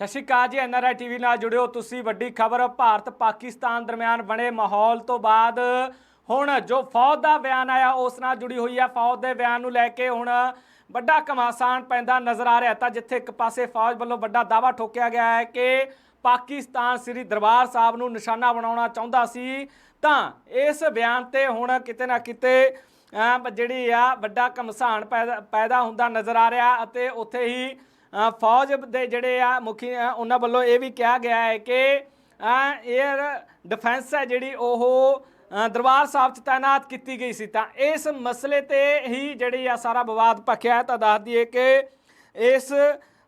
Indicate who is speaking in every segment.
Speaker 1: ਸਤਿ ਸ਼੍ਰੀ ਅਕਾਲ ਜੀ NRI TV ਨਾਲ ਜੁੜਿਓ ਤੁਸੀਂ ਵੱਡੀ ਖਬਰ, ਭਾਰਤ ਪਾਕਿਸਤਾਨ ਦਰਮਿਆਨ ਬਣੇ ਮਾਹੌਲ ਤੋਂ ਬਾਅਦ। ਹੁਣ ਜੋ ਫੌਜ ਦਾ ਬਿਆਨ ਆਇਆ, ਉਸ ਨਾਲ ਜੁੜੀ ਹੋਈ ਹੈ ਫੌਜ ਦੇ ਬਿਆਨ ਨੂੰ ਲੈ ਕੇ ਹੁਣ ਵੱਡਾ ਘਮਾਸਾਨ ਪੈਂਦਾ ਨਜ਼ਰ ਆ ਰਿਹਾ ਤਾਂ ਜਿੱਥੇ ਇੱਕ ਪਾਸੇ ਫੌਜ ਵੱਲੋਂ ਵੱਡਾ ਦਾਵਾ ਠੋਕਿਆ ਗਿਆ ਹੈ ਕਿ ਪਾਕਿਸਤਾਨ ਸ੍ਰੀ ਦਰਬਾਰ ਸਾਹਿਬ ਨੂੰ ਨਿਸ਼ਾਨਾ ਬਣਾਉਣਾ ਚਾਹੁੰਦਾ ਸੀ। ਤਾਂ ਇਸ ਬਿਆਨ ਤੇ ਹੁਣ ਕਿਤੇ ਨਾ ਕਿਤੇ ਜਿਹੜੀ ਆ ਵੱਡਾ ਘਮਸਾਨ ਪੈਦਾ ਪੈਦਾ ਹੁੰਦਾ ਨਜ਼ਰ ਆ ਰਿਹਾ ਅਤੇ ਉੱਥੇ ਹੀ ਫੌਜ ਦੇ ਜਿਹੜੇ ਆ ਮੁਖੀ ਉਹਨਾਂ ਵੱਲੋਂ ਇਹ ਵੀ ਕਿਹਾ ਗਿਆ ਹੈ ਕਿ 에ਅਰ ਡਿਫੈਂਸ ਹੈ ਜਿਹੜੀ ਉਹ ਦਰਬਾਰ ਸਾਹਿਬ 'ਚ ਤਾਇਨਾਤ ਕੀਤੀ ਗਈ ਸੀ। ਤਾਂ ਇਸ ਮਸਲੇ ਤੇ ਹੀ ਜਿਹੜੀ ਆ ਸਾਰਾ ਵਿਵਾਦ ਭਖਿਆ ਤਾਂ ਦੱਸ ਦਈਏ ਕਿ ਇਸ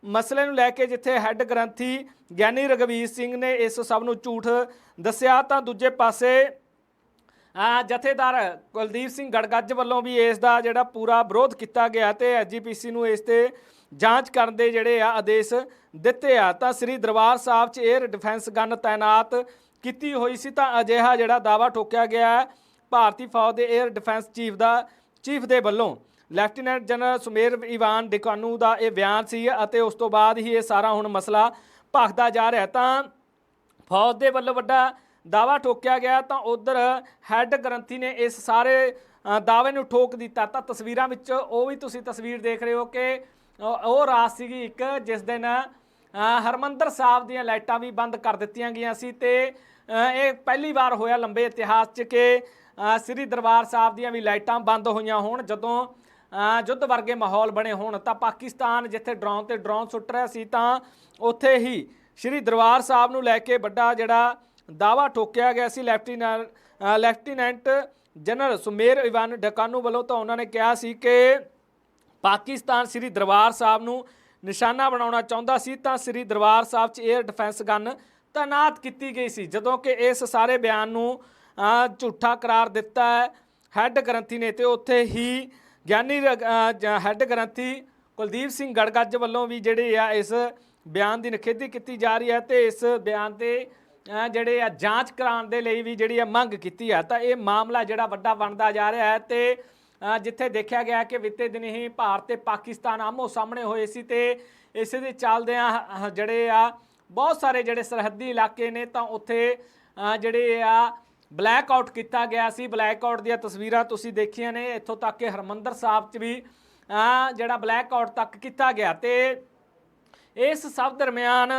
Speaker 1: ਮਸਲੇ ਨੂੰ ਲੈ ਕੇ ਜਿੱਥੇ ਹੈੱਡ ਗ੍ਰੰਥੀ ਗਿਆਨੀ ਰਗਵੀਰ ਸਿੰਘ ਨੇ ਇਸ ਸਭ ਨੂੰ ਝੂਠ ਦੱਸਿਆ, ਤਾਂ ਦੂਜੇ ਪਾਸੇ ਜਥੇਦਾਰ ਕੁਲਦੀਪ ਸਿੰਘ ਗੜਗੱਜ ਵੱਲੋਂ ਵੀ ਇਸ ਦਾ ਜਿਹੜਾ ਪੂਰਾ ਵਿਰੋਧ ਕੀਤਾ ਗਿਆ ਤੇ ਐਜੀਪੀਸੀ ਨੂੰ ਇਸ ਤੇ ਜਾਂਚ ਕਰਨ ਦੇ ਜਿਹੜੇ ਆ ਆਦੇਸ਼ ਦਿੱਤੇ ਆ। ਤਾਂ ਸ੍ਰੀ ਦਰਬਾਰ ਸਾਹਿਬ 'ਚ 에ਅਰ ਡਿਫੈਂਸ ਗਨ ਤਾਇਨਾਤ ਕੀਤੀ ਹੋਈ ਸੀ। ਤਾਂ ਅਜਿਹਾ ਜਿਹੜਾ ਦਾਵਾ ਠੋਕਿਆ ਗਿਆ ਹੈ ਭਾਰਤੀ ਫੌਜ ਦੇ 에ਅਰ ਡਿਫੈਂਸ ਚੀਫ ਦਾ ਚੀਫ ਦੇ ਵੱਲੋਂ। ਲੈਫਟੀਨੈਂਟ ਜਨਰਲ ਸੁਮੇਰ ਇਵਾਨ ਡਿਕਾਨੂ ਦਾ ਇਹ ਬਿਆਨ ਸੀ ਅਤੇ ਉਸ ਤੋਂ ਬਾਅਦ ਹੀ ਇਹ ਸਾਰਾ ਹੁਣ ਮਸਲਾ ਭਖਦਾ ਜਾ ਰਿਹਾ। ਤਾਂ ਫੌਜ ਦੇ ਵੱਲੋਂ ਵੱਡਾ ਦਾਵਾ ਠੋਕਿਆ ਗਿਆ। ਤਾਂ ਉਧਰ ਹੈੱਡ ਗ੍ਰੰਥੀ ਨੇ ਇਸ ਸਾਰੇ ਦਾਅਵੇ ਨੂੰ ਠੋਕ ਦਿੱਤਾ। ਤਾਂ ਤਸਵੀਰਾਂ ਵਿੱਚ ਉਹ ਵੀ ਤੁਸੀਂ ਤਸਵੀਰ ਦੇਖ ਰਹੇ ਹੋ ਕਿ ਉਹ ਰਾਤ ਸੀਗੀ ਇੱਕ ਜਿਸ ਦਿਨ ਅ, ਹਰਮੰਦਰ ਸਾਹਿਬ ਦੀਆਂ ਲਾਈਟਾਂ ਵੀ ਬੰਦ ਕਰ ਦਿੱਤੀਆਂ ਗਈਆਂ ਸੀ ਤੇ ਇਹ ਪਹਿਲੀ ਵਾਰ ਹੋਇਆ ਲੰਬੇ ਇਤਿਹਾਸ 'ਚ ਕਿ ਸ੍ਰੀ ਦਰਬਾਰ ਸਾਹਿਬ ਦੀਆਂ ਵੀ ਲਾਈਟਾਂ ਬੰਦ ਹੋਈਆਂ ਹੋਣ ਜਦੋਂ ਅ, ਯੁੱਧ ਵਰਗੇ ਮਾਹੌਲ ਬਣੇ ਹੋਣ ਤਾਂ ਪਾਕਿਸਤਾਨ ਜਿੱਥੇ ਡਰੋਨ ਤੇ ਡਰੋਨ ਸੁੱਟ ਰਿਹਾ ਸੀ ਤਾਂ ਉੱਥੇ ਹੀ ਸ਼੍ਰੀ ਦਰਬਾਰ ਸਾਹਿਬ ਨੂੰ ਲੈ ਕੇ ਵੱਡਾ ਜਿਹੜਾ ਦਾਵਾ ਠੋਕਿਆ ਗਿਆ ਸੀ lieutenant lieutenant general Sumer Ivan D'Cunha ਵੱਲੋਂ ਤਾਂ ਉਹਨਾਂ ਨੇ ਕਿਹਾ ਸੀ ਕਿ ਪਾਕਿਸਤਾਨ ਸ੍ਰੀ ਦਰਬਾਰ ਸਾਹਿਬ ਨੂੰ ਨਿਸ਼ਾਨਾ ਬਣਾਉਣਾ ਚਾਹੁੰਦਾ ਸੀ, ਤਾਂ ਸ੍ਰੀ ਦਰਬਾਰ ਸਾਹਿਬ 'ਚ 에ਅਰ ਡਿਫੈਂਸ ਗਨ ਤਾਇਨਾਤ ਕੀਤੀ ਗਈ ਸੀ, ਜਦੋਂ ਕਿ ਇਸ ਸਾਰੇ ਬਿਆਨ ਨੂੰ ਝੂਠਾ ਕਰਾਰ ਦਿੱਤਾ ਹੈ। ਹੈੱਡ ਗ੍ਰੰਥੀ ਨੇ ਤੇ ਉੱਥੇ ਹੀ ਗਿਆਨੀ ਹੈੱਡ ਗ੍ਰੰਥੀ ਕੁਲਦੀਪ ਸਿੰਘ ਗੜਗੱਜ ਵੱਲੋਂ ਵੀ ਜਿਹੜੇ ਆ ਇਸ ਬਿਆਨ ਦੀ ਨਿਖੇਧੀ ਕੀਤੀ ਜਾ ਰਹੀ ਹੈ ਤੇ ਇਸ ਬਿਆਨ ਤੇ ਜਿਹੜੇ ਆ ਜਾਂਚ ਕਰਾਉਣ ਦੇ ਲਈ ਵੀ ਜਿਹੜੀ ਆ ਮੰਗ ਕੀਤੀ ਹੈ, ਤਾਂ ਇਹ ਮਾਮਲਾ ਜਿਹੜਾ ਵੱਡਾ ਬਣਦਾ ਜਾ ਰਿਹਾ ਹੈ ਤੇ ਜਿੱਥੇ ਦੇਖਿਆ ਗਿਆ ਕਿ ਬੀਤੇ ਦਿਨ ਹੀ ਭਾਰਤ ਤੇ ਪਾਕਿਸਤਾਨ ਆਮੋ ਸਾਹਮਣੇ ਹੋਏ ਸੀ ਤੇ ਇਸੇ ਦੇ ਚੱਲਦਿਆਂ ਜਿਹੜੇ ਆ, ਬਹੁਤ ਸਾਰੇ ਜਿਹੜੇ ਸਰਹੱਦੀ ਇਲਾਕੇ ਨੇ ਤਾਂ ਉੱਥੇ ਜਿਹੜੇ ਆ ਬਲੈਕ ਆਊਟ ਕੀਤਾ ਗਿਆ ਸੀ। ਬਲੈਕ ਆਊਟ ਦੀਆਂ ਤਸਵੀਰਾਂ ਤੁਸੀਂ ਦੇਖੀਆਂ ਨੇ। ਇੱਥੋਂ ਤੱਕ ਕਿ ਹਰਮੰਦਰ ਸਾਹਿਬ 'ਚ ਵੀ ਜਿਹੜਾ ਬਲੈਕ ਆਊਟ ਤੱਕ ਕੀਤਾ ਗਿਆ ਤੇ ਇਸ ਸਭ ਦਰਮਿਆਨ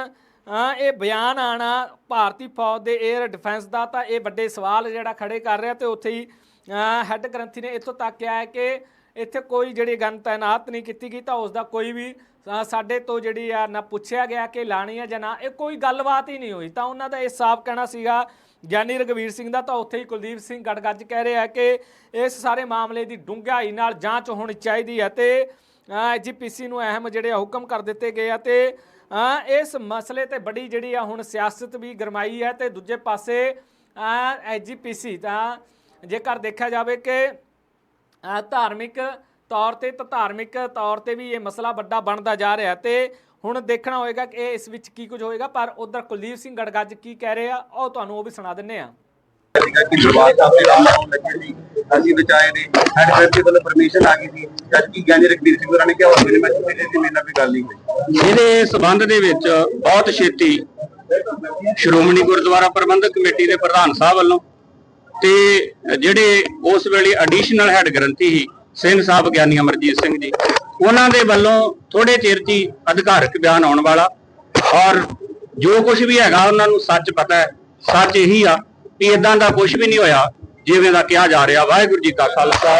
Speaker 1: ਇਹ ਬਿਆਨ ਆਣਾ ਭਾਰਤੀ ਫੌਜ ਦੇ 에ਅਰ ਡਿਫੈਂਸ ਦਾ ਤਾਂ ਇਹ ਵੱਡੇ ਸਵਾਲ ਜਿਹੜਾ ਖੜੇ ਕਰ ਰਿਹਾ ਤੇ ਉੱਥੇ ਹੀ ਹੈੱਡ ਗ੍ਰੰਥੀ ਨੇ ਇੱਥੋਂ ਤੱਕ ਕਿਹਾ ਹੈ ਕਿ ਇੱਥੇ ਕੋਈ ਜਿਹੜੀ ਗਨ ਤਾਇਨਾਤ ਨਹੀਂ ਕੀਤੀ ਗਈ ਤਾਂ ਉਸ ਦਾ ਕੋਈ ਵੀ ਸਾਡੇ ਤੋਂ ਜਿਹੜੀ ਆ ਨਾ ਪੁੱਛਿਆ ਗਿਆ ਕਿ ਲਾਣੀ ਹੈ ਜਾਂ ਨਾ, ਇਹ ਕੋਈ ਗੱਲਬਾਤ ਹੀ ਨਹੀਂ ਹੋਈ। ਤਾਂ ਉਹਨਾਂ ਦਾ ਇਹ ਸਾਫ਼ ਕਹਿਣਾ ਸੀਗਾ ਗਿਆਨੀ ਰਗਵੀਰ ਸਿੰਘ ਦਾ, ਤਾਂ ਉੱਥੇ ਹੀ ਕੁਲਦੀਪ ਸਿੰਘ ਗੜਗੱਜ ਕਹਿ ਰਿਹਾ ਕਿ ਇਸ ਸਾਰੇ ਮਾਮਲੇ ਦੀ ਡੂੰਘਾਈ ਨਾਲ ਜਾਂਚ ਹੋਣੀ ਚਾਹੀਦੀ ਹੈ ਤੇ ਐਜੀਪੀਸੀ ਨੂੰ ਅਹਿਮ ਜਿਹੜੇ ਹੁਕਮ ਕਰ ਦਿੱਤੇ ਗਏ ਆ ਤੇ ਇਸ ਮਸਲੇ ਤੇ ਬੜੀ ਜਿਹੜੀ ਆ ਹੁਣ ਸਿਆਸਤ ਵੀ ਗਰਮਾਈ ਹੈ ਤੇ ਦੂਜੇ ਪਾਸੇ ਐਜੀਪੀਸੀ ਤਾਂ ਜੇਕਰ ਦੇਖਿਆ ਜਾਵੇ ਕਿ ਧਾਰਮਿਕ ਤੌਰ ਤੇ ਤਾਂ ਧਾਰਮਿਕ ਤੌਰ ਤੇ ਵੀ ਇਹ ਮਸਲਾ ਵੱਡਾ ਬਣਦਾ ਜਾ ਰਿਹਾ ਤੇ ਹੁਣ ਦੇਖਣਾ ਹੋਏਗਾ ਕਿ ਇਹ ਇਸ ਵਿੱਚ ਕੀ ਕੁਝ ਹੋਏਗਾ ਪਰ ਉਧਰ ਕੁਲਦੀਪ ਸਿੰਘ ਗੜਗੱਜ ਕੀ ਕਹਿ ਰਹੇ ਆ ਉਹ ਤੁਹਾਨੂੰ ਉਹ ਵੀ ਸੁਣਾ ਦਿੰਨੇ ਆ।
Speaker 2: ਦਰਬਾਰ ਸਾਹਿਬ ਦੇ ਨਾਮ ਲਾਉਣ ਲੱਗੇ ਸੀ ਅਸੀਂ ਬਚਾਏ ਨੇ ਸਾਡੇ ਫੈਸਲੇ ਵੱਲੋਂ ਪਰਮਿਸ਼ਨ ਆ ਗਈ ਸੀ। ਜਦ ਕਿ ਗਿਆਨੀ ਰਘਬੀਰ ਸਿੰਘ ਹੋਰਾਂ ਨੇ ਕਿਹਾ ਹੋਵੇ ਨੇ ਮੈਂ ਮੇਰੇ ਤੇ ਮੇਰੇ ਨਾਲ ਕੋਈ ਗੱਲ ਨਹੀਂ ਹੋਈ।
Speaker 3: ਇਹਦੇ ਸਬੰਧ ਦੇ ਵਿੱਚ ਬਹੁਤ ਛੇਤੀ ਸ਼੍ਰੋਮਣੀ ਗੁਰਦੁਆਰਾ ਪ੍ਰਬੰਧਕ ਕਮੇਟੀ ਦੇ ਪ੍ਰਧਾਨ ਸਾਹਿਬ ਵੱਲੋਂ ਤੇ ਜਿਹੜੇ ਉਸ ਵੇਲੇ ਐਡੀਸ਼ਨਲ ਹੈੱਡ ਗ੍ਰੰਥੀ ਸੀ ਸਿੰਘ ਸਾਹਿਬ ਗਿਆਨੀ ਅਮਰਜੀਤ ਸਿੰਘ ਜੀ ਉਹਨਾਂ ਦੇ ਵੱਲੋਂ ਥੋੜੇ ਚਿਰ ਹੀ ਅਧਿਕਾਰਕ ਬਿਆਨ ਆਉਣ ਵਾਲਾ ਔਰ ਜੋ ਕੁਝ ਵੀ ਹੈਗਾ ਉਹਨਾਂ ਨੂੰ ਸੱਚ ਪਤਾ ਹੈ ਸੱਚ ਇਹੀ ਆ ਕਿ ਇਦਾਂ ਦਾ ਕੁਝ ਵੀ ਨਹੀਂ ਹੋਇਆ ਜਿਵੇਂ ਦਾ ਕਿਹਾ ਜਾ ਰਿਹਾ ਵਾਹਿਗੁਰੂ ਜੀ ਕਾ ਖਾਲਸਾ।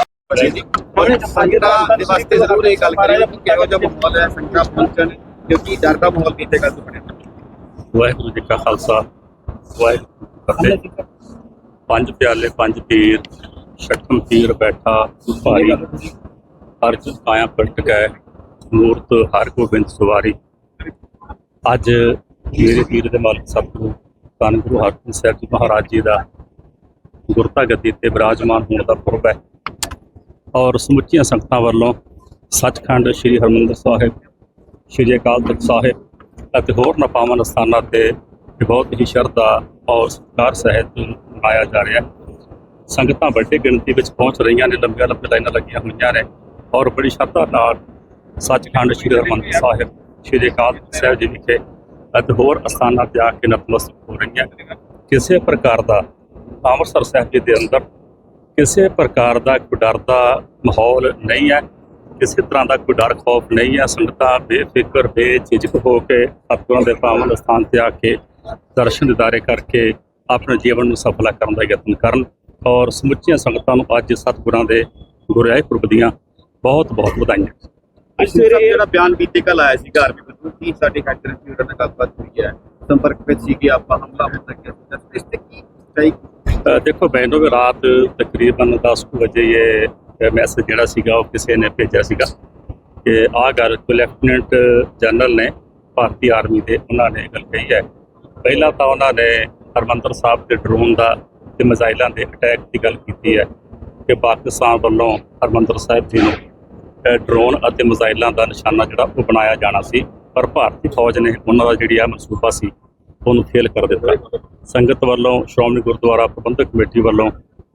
Speaker 2: ਸੰਗਤਾਂ ਦੇ ਵਾਸਤੇ ਜ਼ਰੂਰ ਇਹ ਗੱਲ ਕਰੀਏ ਕਿ ਕਿਹੋ ਜਿਹਾ ਮਾਹੌਲ ਹੈ ਸੰਗਤਾਂ ਪਹੁੰਚਣ ਕਿਉਂਕਿ ਡਰ ਦਾ ਮਾਹੌਲ ਕਿਤੇ ਗੱਲ
Speaker 4: ਵਾਹਿਗੁਰੂ ਜੀ ਕਾ ਖਾਲਸਾ ਵਾਹਿਗੁਰੂ ਜੀ ਕੀ ਫਤਿਹ। ਪੰਜ ਪਿਆਲੇ, ਪੰਜ ਪੀਰ ਛਠਮ ਪੀਰ ਬੈਠਾ ਭਾਰੀ ਅਰਜ ਕਾਇਆ ਪਲਟ ਗਏ, ਮੂਰਤ ਹਰ ਗੋਬਿੰਦ ਸਵਾਰੀ। ਅੱਜ ਮੇਰੇ ਪੀਰ ਦੇ ਮਾਲਕ ਸਤਿਗੁਰੂ, ਧੰਨ ਗੁਰੂ ਹਰਗੋਬਿੰਦ ਸਾਹਿਬ ਜੀ ਮਹਾਰਾਜ ਜੀ ਦਾ ਗੁਰਤਾ ਗੱਦੀ ਤੇ ਬਿਰਾਜਮਾਨ ਹੋਣ ਦਾ ਪੁਰਬ ਹੈ। ਔਰ ਸਮੁੱਚੀਆਂ ਸੰਗਤਾਂ ਵੱਲੋਂ ਸੱਚਖੰਡ ਸ੍ਰੀ ਹਰਮੰਦਰ ਸਾਹਿਬ, ਸ੍ਰੀ ਅਕਾਲ ਤਖਤ ਸਾਹਿਬ ਅਤੇ ਹੋਰ ਨਪਾਵਨ ਸਥਾਨਾਂ ਤੇ ਬਹੁਤ ਹੀ ਸ਼ਰਧਾ ਔਰ ਸਤਿਕਾਰ ਸਹਿਤ ਪਾਇਆ ਜਾ ਰਿਹਾ ਸੰਗਤਾਂ ਵੱਡੀ ਗਿਣਤੀ ਵਿੱਚ ਪਹੁੰਚ ਰਹੀਆਂ ਨੇ, ਲੰਬੀਆਂ ਲੰਬੀਆਂ ਲਾਈਨਾਂ ਲੱਗੀਆਂ ਹੋਈਆਂ ਨੇ ਔਰ ਬੜੀ ਸ਼ਰਧਾ ਨਾਲ ਸੱਚਖੰਡ ਸ੍ਰੀ ਹਰਿਮੰਦਰ ਸਾਹਿਬ, ਸ੍ਰੀ ਅਕਾਲ ਤਖਤ ਸਾਹਿਬ ਜੀ ਵਿਖੇ ਅਤੇ ਹੋਰ ਅਸਥਾਨਾਂ ਤੇ ਆ ਕੇ ਨਤਮਸਤਕ ਹੋ ਰਹੀਆਂ ਕਿਸੇ ਪ੍ਰਕਾਰ ਦਾ ਅੰਮ੍ਰਿਤਸਰ ਸਾਹਿਬ ਜੀ ਦੇ ਅੰਦਰ ਕਿਸੇ ਪ੍ਰਕਾਰ ਦਾ ਕੋਈ ਡਰ ਦਾ ਮਾਹੌਲ ਨਹੀਂ ਹੈ, ਕਿਸੇ ਤਰ੍ਹਾਂ ਦਾ ਕੋਈ ਡਰ ਖੌਫ ਨਹੀਂ ਹੈ। ਸੰਗਤਾਂ ਬੇਫਿਕਰ, ਬੇਝਿਜਕ ਹੋ ਕੇ ਸਤਿਗੁਰਾਂ ਦੇ ਪਾਵਨ ਸਥਾਨ ਤੇ ਆ ਕੇ ਦਰਸ਼ਨ ਦਿਦਾਰੇ ਕਰਕੇ ਆਪਣੇ ਜੀਵਨ ਨੂੰ ਸਫਲਾ ਕਰਨ ਦਾ ਯਤਨ ਕਰਨ ਔਰ ਸਮੁੱਚੀਆਂ ਸੰਗਤਾਂ ਨੂੰ ਅੱਜ ਸਤਿਗੁਰਾਂ ਦੇ ਗੁਰਿਆਈ ਪੁਰਬ ਦੀਆਂ ਬਹੁਤ ਬਹੁਤ ਵਧਾਈਆਂ।
Speaker 2: ਅੱਜ ਸਵੇਰੇ ਜਿਹੜਾ ਬਿਆਨ ਬੀਤੇ ਕੱਲ ਆਇਆ ਸੀ ਘਰ ਵਿੱਚ ਕੀ ਸਾਡੇ ਹੈਕਰ ਸੀ ਉਹਨਾਂ ਨਾਲ ਗੱਲਬਾਤ ਹੋਈ ਹੈ ਸੰਪਰਕ ਵਿੱਚ ਸੀ ਕਿ ਆਪਾਂ ਹਮਲਾ ਹੋ ਸਕਿਆ ਸੀ। ਇਸ ਤੇ ਕੀ ਸਹੀ
Speaker 4: ਅ, ਦੇਖੋ ਮੈਨੂੰ ਵੀ ਰਾਤ ਤਕਰੀਬਨ 10 ਕੁ ਵਜੇ ਇਹ ਮੈਸੇਜ ਜਿਹੜਾ ਸੀਗਾ ਉਹ ਕਿਸੇ ਨੇ ਭੇਜਿਆ ਸੀਗਾ ਕਿ ਆਹ ਗੱਲ ਕੋਈ ਲੈਫਟੀਨੈਂਟ ਜਨਰਲ ਨੇ ਭਾਰਤੀ ਆਰਮੀ ਦੇ ਉਹਨਾਂ ਨੇ ਗੱਲ ਕਹੀ ਹੈ। ਪਹਿਲਾਂ ਤਾਂ ਉਹਨਾਂ ਨੇ ਹਰਮੰਦਰ ਸਾਹਿਬ ਦੇ ਡਰੋਨ ਦਾ ਤੇ ਮਿਜ਼ਾਈਲਾਂ ਦੇ ਅਟੈਕ ਦੀ ਗੱਲ ਕੀਤੀ ਹੈ ਕਿ ਪਾਕਿਸਤਾਨ ਵੱਲੋਂ ਹਰਮੰਦਰ ਸਾਹਿਬ ਜੀ ਨੂੰ ਡਰੋਨ ਅਤੇ ਮਿਜ਼ਾਈਲਾਂ ਦਾ ਨਿਸ਼ਾਨਾ ਜਿਹੜਾ ਉਹ ਬਣਾਇਆ ਜਾਣਾ ਸੀ, ਪਰ ਭਾਰਤੀ ਫੌਜ ਨੇ ਉਹਨਾਂ ਦਾ ਜਿਹੜੀ ਆ ਮਨਸੂਬਾ ਸੀ, ਉਹਨੂੰ ਫੇਲ ਕਰ ਦਿੱਤਾ। ਸੰਗਤ ਵੱਲੋਂ ਸ਼੍ਰੋਮਣੀ ਗੁਰਦੁਆਰਾ ਪ੍ਰਬੰਧਕ ਕਮੇਟੀ ਵੱਲੋਂ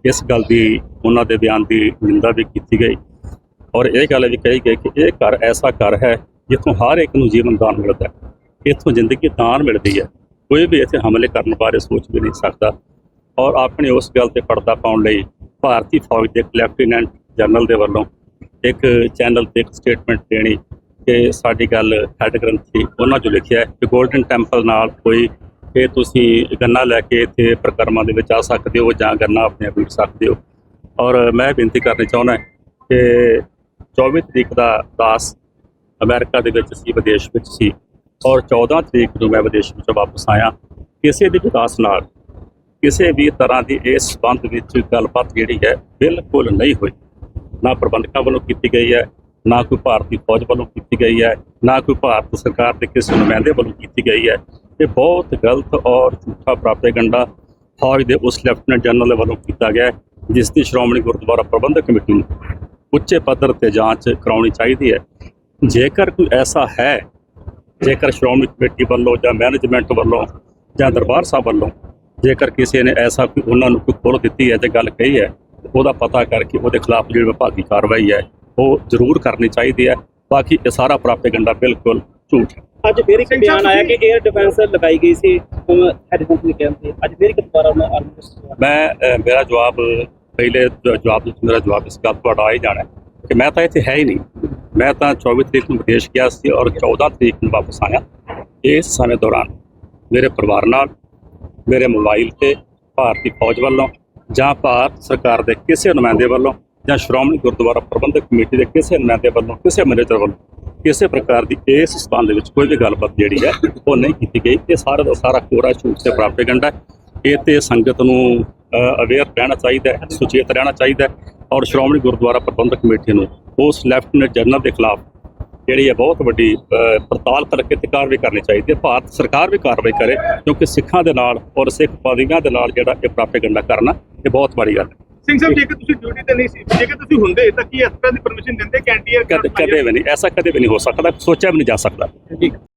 Speaker 4: ਇਸ ਗੱਲ ਦੀ ਉਹਨਾਂ ਦੇ ਬਿਆਨ ਦੀ ਨਿੰਦਾ ਵੀ ਕੀਤੀ ਗਈ। ਔਰ ਇਹ ਗੱਲ ਵੀ ਕਹੀ ਗਈ ਕਿ ਇਹ ਘਰ ਐਸਾ ਘਰ ਹੈ ਜਿੱਥੋਂ ਹਰ ਇੱਕ ਨੂੰ ਜੀਵਨ ਦਾਨ ਮਿਲਦਾ ਹੈ। ਇੱਥੋਂ ਜ਼ਿੰਦਗੀ ਦਾਨ ਮਿਲਦੀ ਹੈ। ਕੋਈ ਵੀ ਇੱਥੇ ਹਮਲੇ ਕਰਨ ਬਾਰੇ ਸੋਚ ਵੀ ਨਹੀਂ ਸਕਦਾ। ਔਰ ਆਪਣੀ ਉਸ ਗੱਲ ਤੇ ਪਰਦਾ ਪਾਉਣ ਲਈ ਭਾਰਤੀ ਫੌਜ ਦੇ ਲੈਫਟੀਨੈਂਟ ਜਨਰਲ ਦੇ ਵੱਲੋਂ ਇੱਕ ਚੈਨਲ ਤੇ ਇੱਕ ਸਟੇਟਮੈਂਟ ਦੇਣੀ ਕਿ ਸਾਡੀ ਗੱਲ ਹੈਡ ਗ੍ਰੰਥੀ ਉਹਨਾਂ 'ਚੋਂ ਲਿਖਿਆ ਹੈ ਕਿ 골ਡਨ ਟੈਂਪਲ ਨਾਲ ਕੋਈ ਕਿ ਤੁਸੀਂ ਗੰਨਾ ਲੈ ਕੇ ਇੱਥੇ ਪ੍ਰਕਰਮਾਂ ਦੇ ਵਿੱਚ ਆ ਸਕਦੇ ਹੋ ਜਾਂ ਗੰਨਾ ਆਪਣੇ ਆਪ ਸਕਦੇ ਹੋ। ਔਰ ਮੈਂ ਬੇਨਤੀ ਕਰਨੀ ਚਾਹੁੰਦਾ ਕਿ 24 ਤਰੀਕ ਦਾ ਦਾਸ ਅਮਰੀਕਾ ਦੇ ਵਿੱਚ ਸੀ, ਵਿਦੇਸ਼ ਵਿੱਚ ਸੀ। ਔਰ 14 ਤਰੀਕ ਨੂੰ ਮੈਂ ਵਿਦੇਸ਼ ਵਿੱਚੋਂ ਵਾਪਸ ਆਇਆ ਕਿਸੇ ਦੀ ਵਿਕਾਸ ਨਾਲ, ਕਿਸੇ ਵੀ ਤਰ੍ਹਾਂ ਦੀ ਇਸ ਸੰਬੰਧ ਵਿੱਚ ਗੱਲਬਾਤ ਜਿਹੜੀ ਹੈ ਬਿਲਕੁਲ ਨਹੀਂ ਹੋਈ। ਨਾ ਪ੍ਰਬੰਧਕਾਂ ਵੱਲੋਂ ਕੀਤੀ ਗਈ ਹੈ, ਨਾ ਕੋਈ ਭਾਰਤੀ ਫੌਜ ਵੱਲੋਂ ਕੀਤੀ ਗਈ ਹੈ, ਨਾ ਕੋਈ ਭਾਰਤ ਸਰਕਾਰ ਦੇ ਕਿਸੇ ਨੁਮਾਇੰਦੇ ਵੱਲੋਂ ਕੀਤੀ ਗਈ ਹੈ। ਇਹ ਬਹੁਤ ਗਲਤ ਔਰ ਝੂਠਾ ਪ੍ਰਾਪੇਗੰਡਾ ਫੌਜ ਦੇ ਉਸ ਲੈਫਟੀਨੈਂਟ ਜਨਰਲ ਵੱਲੋਂ ਕੀਤਾ ਗਿਆ, ਜਿਸ ਦੀ ਸ਼੍ਰੋਮਣੀ ਗੁਰਦੁਆਰਾ ਪ੍ਰਬੰਧਕ ਕਮੇਟੀ ਨੂੰ ਉੱਚੇ ਪੱਧਰ ਤੇ ਜਾਂਚ ਕਰਾਉਣੀ ਚਾਹੀਦੀ ਹੈ। ਜੇਕਰ ਕੋਈ ਐਸਾ ਹੈ ਜੇਕਰ ਸ਼੍ਰੋਮਣੀ ਕਮੇਟੀ ਵੱਲੋਂ ਜਾਂ ਮੈਨੇਜਮੈਂਟ ਵੱਲੋਂ ਜਾਂ ਦਰਬਾਰ ਸਾਹਿਬ ਵੱਲੋਂ ਜੇਕਰ ਕਿਸੇ ਨੇ ਐਸਾ ਕੋਈ ਉਹਨਾਂ ਨੂੰ ਕੋਈ ਖੋਲ ਦਿੱਤੀ ਹੈ ਤੇ ਗੱਲ ਕਹੀ ਹੈ ਉਹਦਾ ਪਤਾ ਕਰਕੇ ਉਹਦੇ ਖਿਲਾਫ ਜਿਹੜੀ ਵਿਭਾਗੀ ਕਾਰਵਾਈ ਹੈ ਉਹ ਜ਼ਰੂਰ ਕਰਨੀ ਚਾਹੀਦੀ ਹੈ। ਬਾਕੀ ਇਹ ਸਾਰਾ ਪ੍ਰਾਪੇਗੰਡਾ ਬਿਲਕੁਲ ਝੂਠ ਹੈ।
Speaker 5: ਅੱਜ ਫਿਰ ਇੱਕ ਬਿਆਨ ਆਇਆ ਕਿ 에ਅਰ ਡਿਫੈਂਸ ਲਗਾਈ ਗਈ ਸੀ ਹੈਲੀਕਾਪਟਰ ਦੇ ਕੈਂਪ ਤੇ ਅੱਜ ਫਿਰ ਇੱਕ ਦੁਬਾਰਾ ਉਹਨਾਂ ਆਰਮੀ
Speaker 4: ਮੈਂ ਮੇਰਾ ਜਵਾਬ ਪਹਿਲੇ ਜਵਾਬ ਵਿੱਚ ਮੇਰਾ ਜਵਾਬ ਇਸ ਗੱਲ ਤੁਹਾਡਾ ਆ ਹੀ ਜਾਣਾ ਕਿ ਮੈਂ ਤਾਂ ਇੱਥੇ ਹੈ ਹੀ ਨਹੀਂ। ਮੈਂ ਤਾਂ 24 ਤਰੀਕ ਨੂੰ ਵਿਦੇਸ਼ ਗਿਆ ਸੀ ਔਰ 14 ਤਰੀਕ ਨੂੰ ਵਾਪਸ ਆਇਆ ਇਸ ਸਮੇਂ ਦੌਰਾਨ ਮੇਰੇ ਪਰਿਵਾਰ ਨਾਲ, ਮੇਰੇ ਮੋਬਾਈਲ ਤੇ ਭਾਰਤੀ ਫੌਜ ਵੱਲੋਂ ਜਾਂ ਭਾਰਤ ਸਰਕਾਰ ਦੇ ਕਿਸੇ ਨੁਮਾਇੰਦੇ ਵੱਲੋਂ ਜਾਂ ਸ਼੍ਰੋਮਣੀ ਗੁਰਦੁਆਰਾ ਪ੍ਰਬੰਧਕ ਕਮੇਟੀ ਦੇ ਕਿਸੇ ਨੁਮਾਇੰਦੇ ਵੱਲੋਂ, ਕਿਸੇ ਮੈਨੇਜਰ ਵੱਲੋਂ ਕਿਸੇ ਪ੍ਰਕਾਰ ਦੀ ਇਸ ਸਬੰਧ ਵਿੱਚ ਕੋਈ ਵੀ ਗੱਲਬਾਤ ਜਿਹੜੀ ਹੈ ਉਹ ਨਹੀਂ ਕੀਤੀ ਗਈ। ਇਹ ਸਾਰਾ ਦਾ ਸਾਰਾ ਕੋਰਾ ਝੂਠ ਤੇ ਪ੍ਰਾਪੇਗੰਡਾ ਹੈ। ਇਹ ਤੇ ਸੰਗਤ ਨੂੰ ਅਵੇਅਰ ਰਹਿਣਾ ਚਾਹੀਦਾ ਹੈ ਸੁਚੇਤ ਰਹਿਣਾ ਚਾਹੀਦਾ ਹੈ ਔਰ ਸ਼੍ਰੋਮਣੀ ਗੁਰਦੁਆਰਾ ਪ੍ਰਬੰਧਕ ਕਮੇਟੀ ਨੂੰ ਉਸ ਲੈਫਟੀਨੈਂਟ ਜਨਰਲ ਦੇ ਖਿਲਾਫ ਜਿਹੜੀ ਹੈ ਬਹੁਤ ਵੱਡੀ ਪੜਤਾਲ ਕਰਕੇ ਤੇ ਕਾਰਵਾਈ ਕਰਨੀ ਚਾਹੀਦੀ ਹੈ। ਭਾਰਤ ਸਰਕਾਰ ਵੀ ਕਾਰਵਾਈ ਕਰੇ ਕਿਉਂਕਿ ਸਿੱਖਾਂ ਦੇ ਨਾਲ ਔਰ ਸਿੱਖ ਪਾਦੀਆਂ ਦੇ ਨਾਲ ਜਿਹੜਾ ਇਹ ਪ੍ਰਾਪੇਗੰਡਾ ਕਰਨਾ ਇਹ ਬਹੁਤ ਮਾੜੀ ਗੱਲ ਹੈ।
Speaker 6: ਸਿੰਘ ਸਾਹਿਬ ਜੇਕਰ ਤੁਸੀਂ ਡਿਊਟੀ ਤੇ ਨਹੀਂ ਸੀ ਜੇਕਰ ਤੁਸੀਂ ਹੁੰਦੇ ਤਾਂ ਕੀ ਇਸ ਤਰ੍ਹਾਂ ਦੀ ਪਰਮਿਸ਼ਨ ਦਿੰਦੇ? ਕੈਂਟੀਅਰ
Speaker 4: ਕਦੇ ਕਦੇ ਵੀ ਨਹੀਂ ਐਸਾ ਕਦੇ ਵੀ ਨਹੀਂ ਹੋ ਸਕਦਾ ਸੋਚਿਆ ਵੀ ਨਹੀਂ ਜਾ ਸਕਦਾ।
Speaker 6: ਠੀਕ।